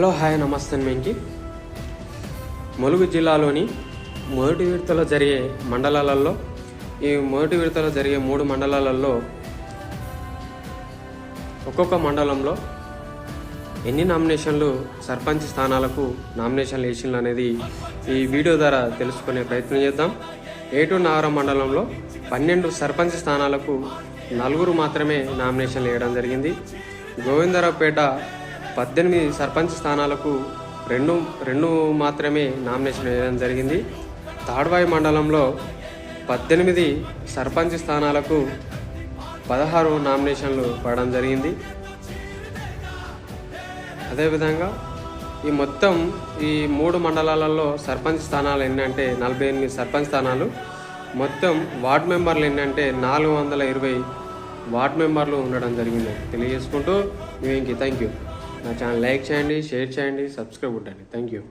Hello hi నమస్తే వెంకి ములుగు జిల్లాలోని మొదటి విడతలో జరిగే మండలాలలో ఈ మొదటి విడతలో జరిగే మూడు మండలాలలో ఒక్కొక్క మండలంలో ఎన్ని నామినేషన్లు సర్పంచ్ స్థానాలకు నామినేషన్లు వేసిన అనేది ఈ వీడియో ద్వారా తెలుసుకునే ప్రయత్నం చేద్దాం. ఏటు నాగరం మండలంలో పన్నెండు సర్పంచ్ స్థానాలకు నలుగురు మాత్రమే నామినేషన్లు వేయడం జరిగింది. గోవిందరావుపేట పద్దెనిమిది సర్పంచ్ స్థానాలకు రెండు రెండు మాత్రమే నామినేషన్ వేయడం జరిగింది. తాడ్వాయి మండలంలో పద్దెనిమిది సర్పంచ్ స్థానాలకు పదహారు నామినేషన్లు పడడం జరిగింది. అదేవిధంగా ఈ మొత్తం ఈ మూడు మండలాలలో సర్పంచ్ స్థానాలు ఏంటంటే నలభై ఎనిమిది సర్పంచ్ స్థానాలు. మొత్తం వార్డ్ మెంబర్లు ఏంటంటే నాలుగు వందల ఇరవై వార్డ్ మెంబర్లు ఉండడం జరిగింది. తెలియజేసుకుంటూ మేము థ్యాంక్ యూ నా ఛానల్ లైక్ చేయండి షేర్ చేయండి సబ్స్క్రైబ్ ఉండండి థ్యాంక్ యూ